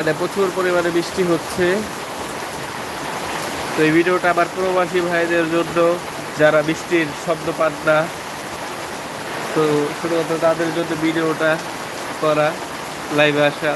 এখানে প্রচুর পরিমাণে বৃষ্টি হচ্ছে। তো এই ভিডিওটা আবার প্রবাসী ভাইদের জন্য, যারা বৃষ্টির শব্দ পান না, তো শুধুমাত্র তাদের জন্য ভিডিওটা করা লাইভে আসা।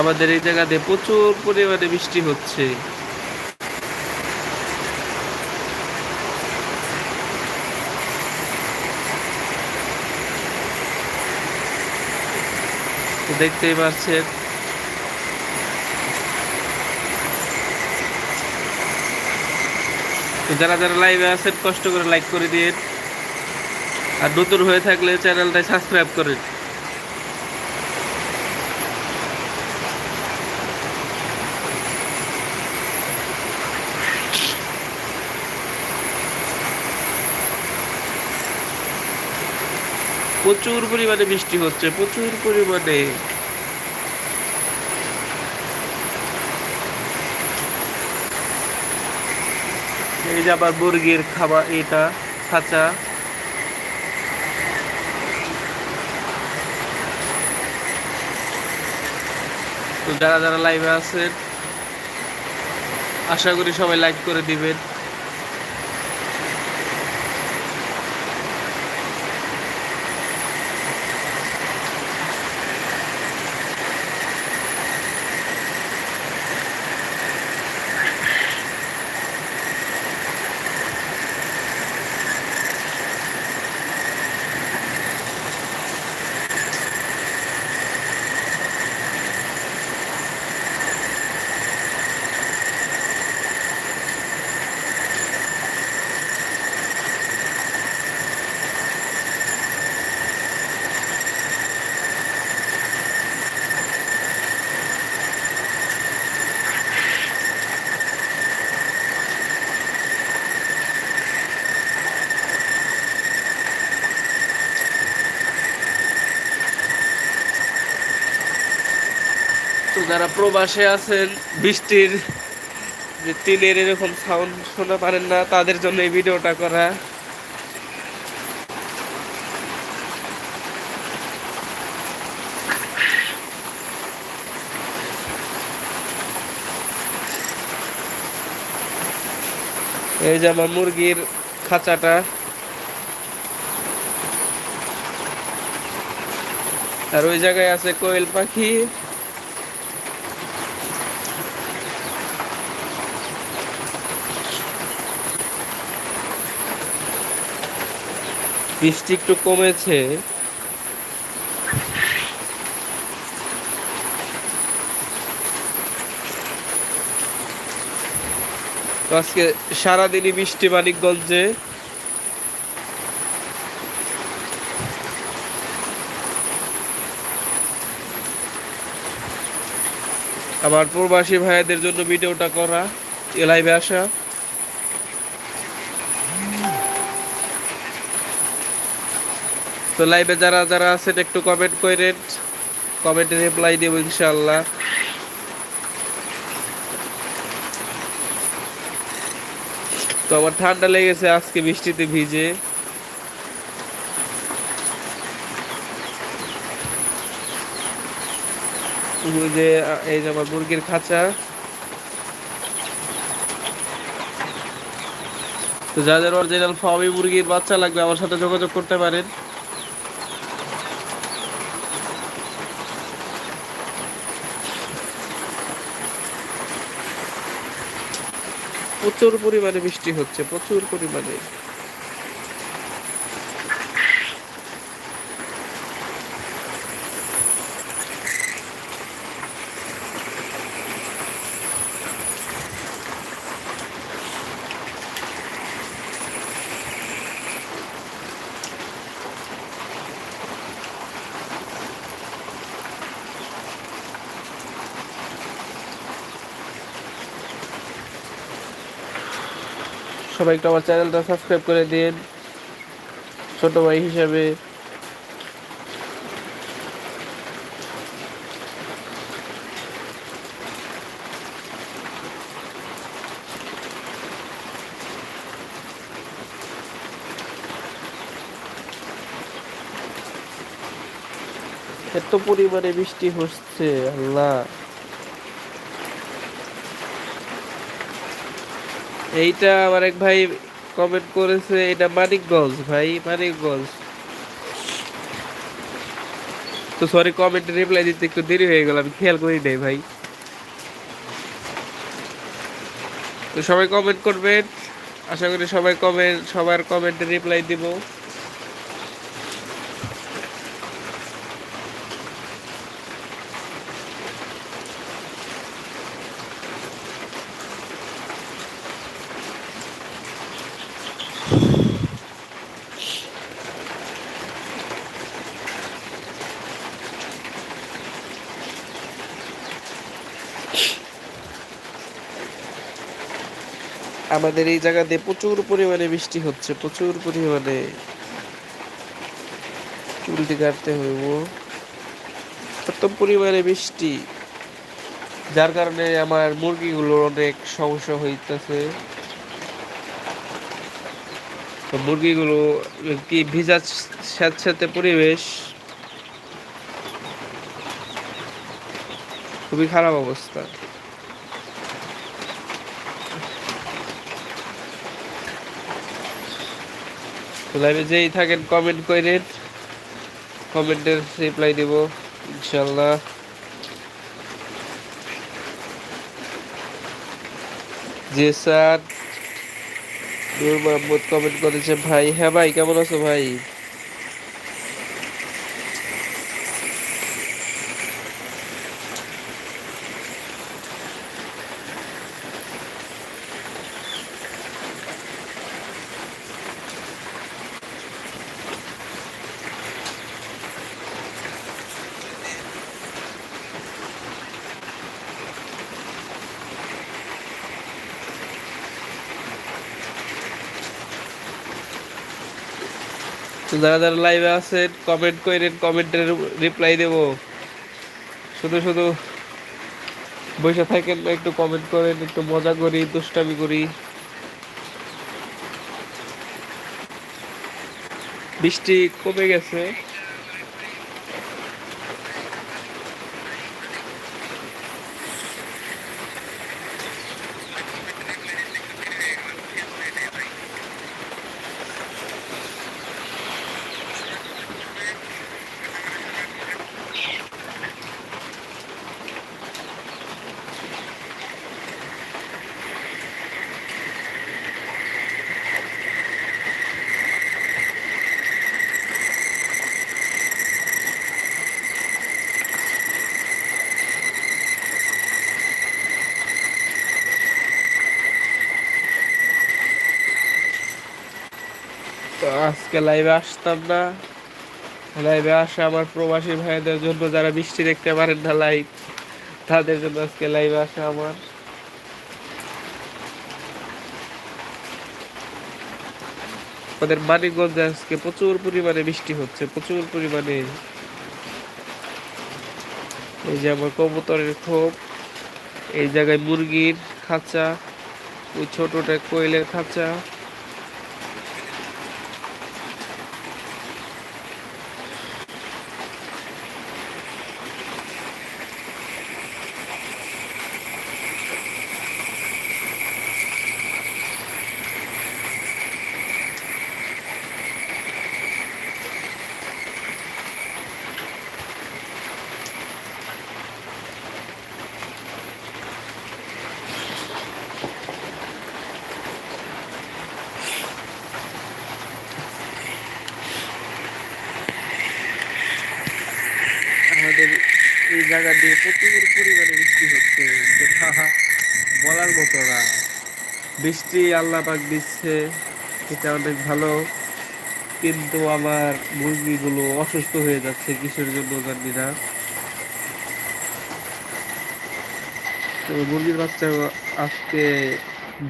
আমাদের এই জায়গাতে প্রচুর পরিমাণে বৃষ্টি হচ্ছে। দেখতেই পাচ্ছেন। যারা যারা লাইভে আছেন, কষ্ট করে লাইক করে দিন আর নতুন হয়ে থাকলে চ্যানেলটা সাবস্ক্রাইব করেন। প্রচুর পরিমাণে বৃষ্টি হচ্ছে, প্রচুর পরিমাণে। এই যে আবার মুরগির খাবার, এটা, খাঁচা। তো যারা যারা লাইভে আছেন, আশা করি সবাই লাইক করে দিবেন। যারা প্রবাসে আছেন, বৃষ্টির যে তিলের এরকম সাউন্ড শোনা পারেন না, তাদের জন্য এই ভিডিওটা করা। এই যে আমার মুরগির খাঁচাটা। আর ওই জায়গায় আছে কোয়েল পাখি। বৃষ্টি একটু কমেছে। আজকে সারাদিনই বৃষ্টি মানিকগঞ্জে। আমার প্রবাসী ভাইদের জন্য ভিডিওটা করা এ আসা। তো লাইভে যারা যারা আছেন একটু কমেন্ট করেন। কমেন্টে রিপ্লাই দেবো ইনশাল্লাহ তো আমার ঠান্ডা লেগেছে আজকে বৃষ্টিতে ভিজে। যে, এই যে আমার মুরগির খাঁচা। তো যাদের অরিজিনাল ফার্মি মুরগির বাচ্চা লাগবে, আমার সাথে যোগাযোগ করতে পারেন। প্রচুর পরিমাণে বৃষ্টি হচ্ছে প্রচুর পরিমাণে। সবাই একটু আমার চ্যানেলটা সাবস্ক্রাইব করে দিন। ছোট ভাই হিসাবে। এত পরিমাণে বৃষ্টি হচ্ছে, আল্লাহ। এইটা আমার এক ভাই কমেন্ট করেছে, এটা মানিকগঞ্জ ভাই, মানিকগঞ্জ। তো সরি কমেন্ট রিপ্লাই দিতে একটু দেরি হয়ে গেল, আমি খেয়াল করি নাই ভাই। তো সবাই কমেন্ট করবেন, আশা করি সবাই কমেন্ট সবার কমেন্টে রিপ্লাই দিব। আমাদের এই জায়গাতে প্রচুর পরিমাণে বৃষ্টি হচ্ছে, প্রচুর পরিমাণে। চুলটি কাটতে হইব। এত পরিমাণে বৃষ্টি। যার কারণে আমার মুরগিগুলোর অনেক সমস্যা হইতেছে। মুরগিগুলো কি ভিজা স্যাঁতস্যাঁতে পরিবেশ? খুবই খারাপ অবস্থা। লাইভে যেই থাকেন কমেন্ট করেন কমেন্টের রিপ্লাই দিব, ইনশাল্লাহ। যে স্যার। নূর মোহাম্মদ কমেন্ট করেছে, ভাই। হ্যাঁ ভাই, কেমন আছো, ভাই? তো যারা যারা লাইভে আছেন কমেন্ট করেন কমেন্টের রিপ্লাই দেব। শুধু শুধু বসে থাকেন একটু কমেন্ট করেন, একটু মজা করি, দুষ্টামি করি। বৃষ্টি কমে গেছে তো আজকে লাইভে আসতাম না। লাইভে আসা আমার প্রবাসী ভাইদের জন্য যারা বৃষ্টি দেখতে পারেন না লাইভ তাদের জন্য আজকে লাইভে আসা আমার। আমাদের মানিকগঞ্জে আজকে প্রচুর পরিমাণে বৃষ্টি হচ্ছে, প্রচুর পরিমাণে। এই যে আমার কবুতরের খোপ, এই জায়গায় মুরগির খাঁচা, ওই ছোটটা কোয়েলের খাঁচা আমাদের এই জায়গা দিয়ে প্রচুর পরিমাণে বৃষ্টি হচ্ছে। যেটা বলার মতো না। বৃষ্টি আল্লাহ পাক দিচ্ছে, এটা অনেক ভালো। কিন্তু আমার মুরগিগুলো অসুস্থ হয়ে যাচ্ছে কিসের জন্য জানি না। তো মুরগির বাচ্চা আজকে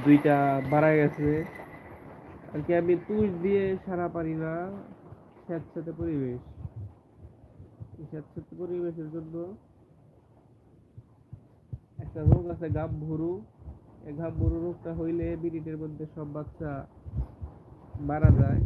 দুইটা মারা গেছে। আর কি আমি তুষ দিয়ে সারা পারি না, স্যাঁতস্যাঁতে পরিবেশ। পরিবেশের জন্য একটা রোগ আছে গাম ভুরু এই ঘাম ভুরু রোগটা হইলে মিনিটের মধ্যে সব বাচ্চা মারা যায়।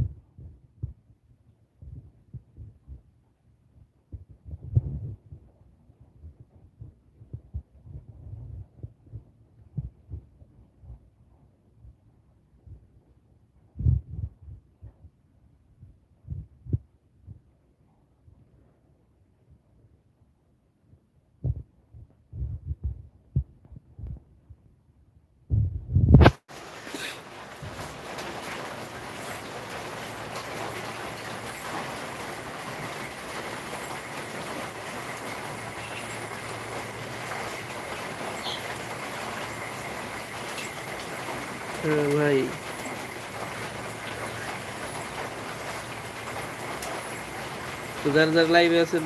হ্যাঁ ভাই। তো যারা যারা লাইভে আছেন,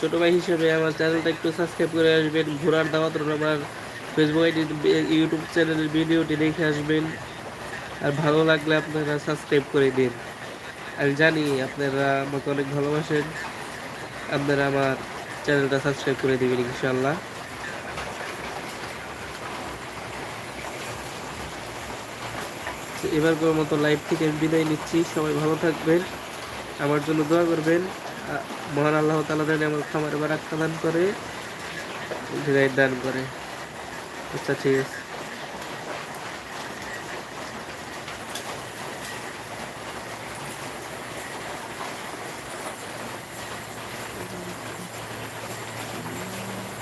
ছোট ভাই হিসেবে আমার চ্যানেলটা একটু সাবস্ক্রাইব করে আসবেন। ঘোরার দাওয়াত আমার ফেসবুক আইডি ইউটিউব চ্যানেলের ভিডিওটি দেখে আসবেন। আর ভালো লাগলে আপনারা সাবস্ক্রাইব করে দিন। আমি জানি আপনারা আমাকে অনেক ভালোবাসেন। আপনারা আমার চ্যানেলটা সাবস্ক্রাইব করে দেবেন ইনশাল্লাহ এবারকার মতো লাইভ থেকে বিদায় নিচ্ছি। সবাই ভালো থাকবেন। আমার জন্য দোয়া করবেন। মহান আল্লাহ তালা যেন আমার খামার এবার বারাক্কা দান করে বিদায় দান করে। আচ্ছা ঠিক আছে।